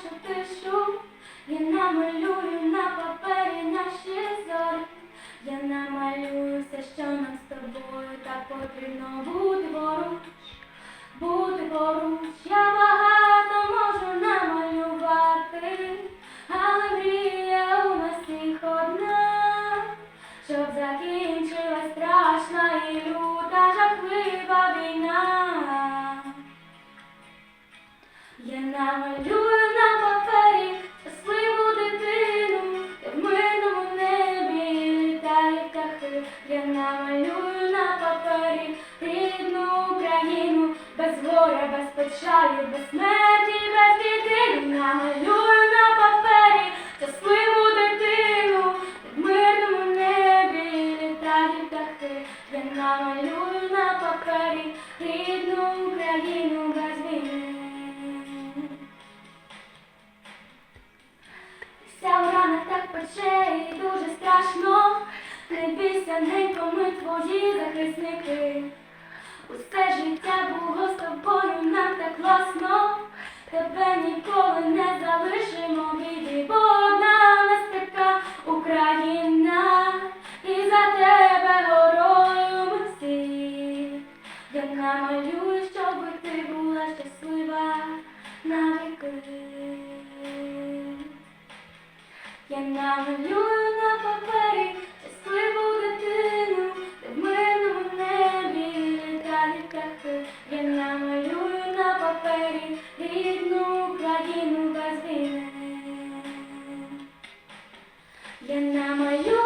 нашу тишу, я намалюю на папері наші зори, я намалюю все, що нам з тобою так потрібно, будь поруч, будь поруч. Печалі, без смерті, без біди. Намалюю на папері щасливу дитину, в мирному небі літають птахи. Я намалюю на папері рідну Україну без війни. Вся у ранах так пече і дуже страшно. Не бійся, ненько, ми твої захисники. Усе життя було з тобою класно. Тебе ніколи не залишимо біді, бо одна нас така Україна, і за тебе горою ми всі. Я намалюю, щоб ти була щаслива навіки. Я намалюю Я на мою